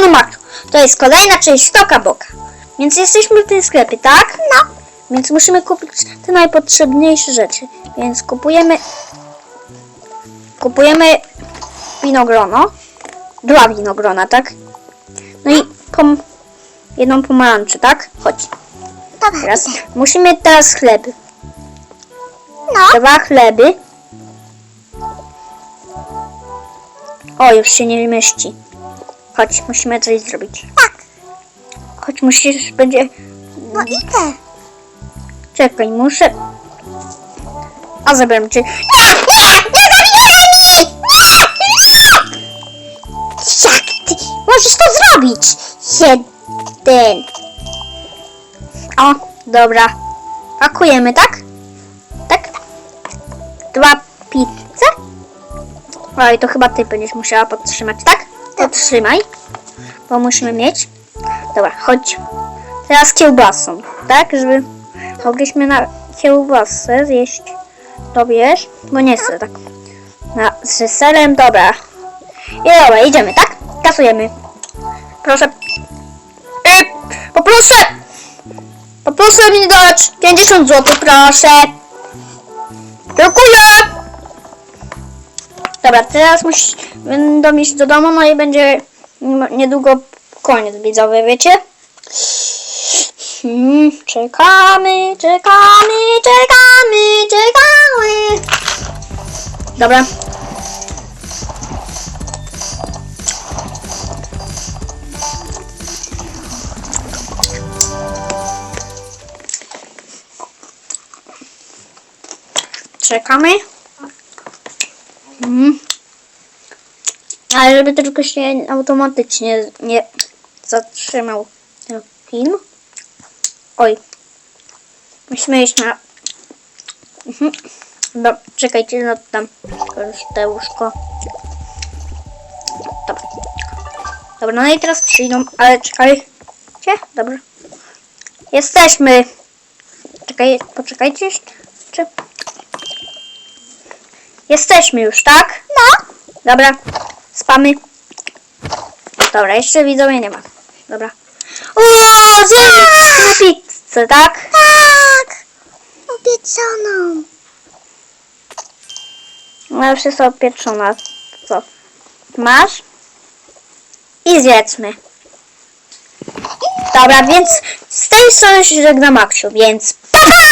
Bruno. To jest kolejna część Stoka Boka. Więc jesteśmy w tym sklepie, tak? No. Więc musimy kupić te najpotrzebniejsze rzeczy. Więc kupujemy... Kupujemy winogrono. Dwa winogrona, tak? No i pom... jedną pomarańczę, tak? Chodź. Dobra. Teraz musimy teraz chleby. No. Dwa chleby. O, już się nie mieści. Chodź, musimy coś zrobić. Tak. Chodź, musisz, będzie... No idę. Czekaj, muszę... A zabieram cię. Nie, nie, nie zabijaj mi! Nie, nie! Jak ty możesz to zrobić? Jeden. O, dobra. Pakujemy, tak? Tak? Dwa pizze? Oj, to chyba ty będziesz musiała podtrzymać, tak? Podtrzymaj. Bo musimy mieć. Dobra, chodź. Teraz kiełbasą, tak? Żeby mogliśmy na kiełbasę zjeść. To wiesz? Bo nie chcę tak. Na, z serem, dobra. I dobra, idziemy, tak? Kasujemy. Proszę. Poproszę! Poproszę mi dać 50 zł, proszę. Dziękuję. Dobra, teraz musi, będą iść do domu, no i będzie niedługo koniec widzowy, wiecie? Hmm, czekamy, czekamy, czekamy, czekamy. Dobra. Czekamy. Mhm. Ale żeby tylko się automatycznie nie zatrzymał ten film. Oj. Musimy iść na... Mhm. Czekajcie, no tam te łóżko. Dobra. Dobra, no i teraz przyjdą, ale czekajcie. Dobra. Jesteśmy. Czekaj, poczekajcie jeszcze. Czy... Jesteśmy już, tak? No. Dobra, spamy. Dobra, jeszcze widzowie nie ma. Dobra. O, zjemy pizzę, tak? Tak. Obiecaną. Ona już jest opieczona. Co? Masz? I zjedzmy. Dobra, więc z tej strony się żegna Maksiu, więc pa!